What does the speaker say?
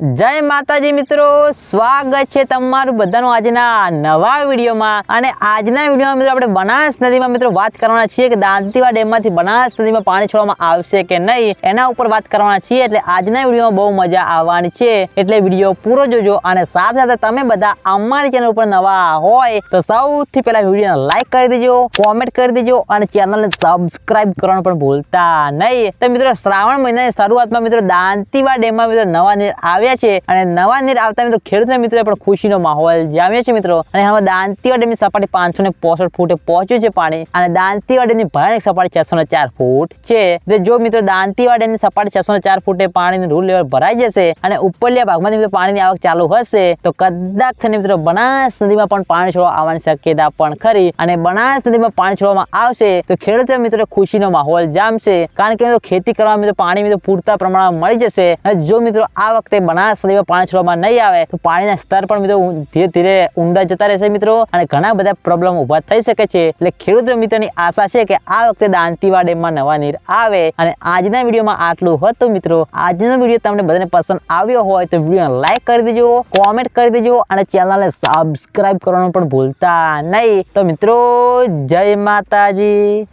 જય માતાજી મિત્રો, સ્વાગત છે તમારું બધાનું આજના નવા વિડીયોમાં. અને આજના વિડીયોમાં મિત્રો આપણે બનાસ નદીમાં મિત્રો વાત કરવાના છીએ કે દાંતીવા ડેમમાંથી બનાસ નદીમાં પાણી છોડવામાં આવશે કે નહીં, એના ઉપર વાત કરવાના છીએ. એટલે આજના વિડીયોમાં બહુ મજા આવવાની છે. એટલે વીડિયો પૂરો જોજો અને સાથે સાથે તમે બધા અમારી ચેનલ ઉપર નવા હોય તો સૌથી પહેલા વિડીયોને લાઈક કરી દેજો કોમેન્ટ કરી દેજો અને ચેનલને સબસ્ક્રાઇબ કરવાનું પણ ભૂલતા નહીં. તો મિત્રો શ્રાવણ મહિનાની શરૂઆતમાં મિત્રો દાંતીવા ડેમમાં મિત્રો નવા નીર આવ્યા છે અને નવા નીર આવતા મિત્રો ખેડૂત મિત્રો પણ ખુશીનો માહોલ જામ્યો છે મિત્રો. અને હવે દાંતીવા ડેમની સપાટી પાંચસો ને ફૂટે પહોંચ્યું છે પાણી. અને દાંતીવા ડેમની ભયાનક સપાટી છસો ને ચાર ફૂટ છે. એટલે જો મિત્રો દાંતીવા ડેમની સપાટી છસો ને ચાર ફૂટે પાણીનું રૂલ લેવલ ભરાઈ જશે અને ઉપરલિયા ભાગમાંથી મિત્રો પાણીની આવક ચાલુ હશે, તો કદાચ થઈને મિત્રો બનાસ નદીમાં પણ પાણી છોડવા આવવાની શક્યતા પણ ખરી. અને બનાસ નદીમાં પાણી છોડવામાં આવશે, તો ખેડૂતો મિત્રો ખુશીનો માહોલ જામશે. કારણ કે મિત્રો ખેતી કરવા મિત્રો પાણી મિત્રો પૂરતા પ્રમાણમાં મળી જશે. અને જો મિત્રો આ વખતે નદીમાં પાણી છોડવામાં નહીં આવે, તો પાણીના સ્તર પણ મિત્રો ધીરે ધીરે ઊંડા જતા રહેશે મિત્રો. અને ઘણા બધા પ્રોબ્લેમ ઊભા થઈ શકે છે. એટલે ખેડૂત મિત્રોની આશા છે કે આ વખતે દાંતીવા ડેમમાં નવા નીર આવે. અને આજના વિડીયોમાં આટલું હતું મિત્રો, આજનો વીડિયો તમને બધાને પસંદ આવ્યો હોય તો વીડિયો લાઈક કરી દેજો કોમેન્ટ કરી દેજો, અને ચેનલને સબસ્ક્રાઇબ કરવાનું પણ ભૂલતા નહીં. તો મિત્રો, જય માતાજી.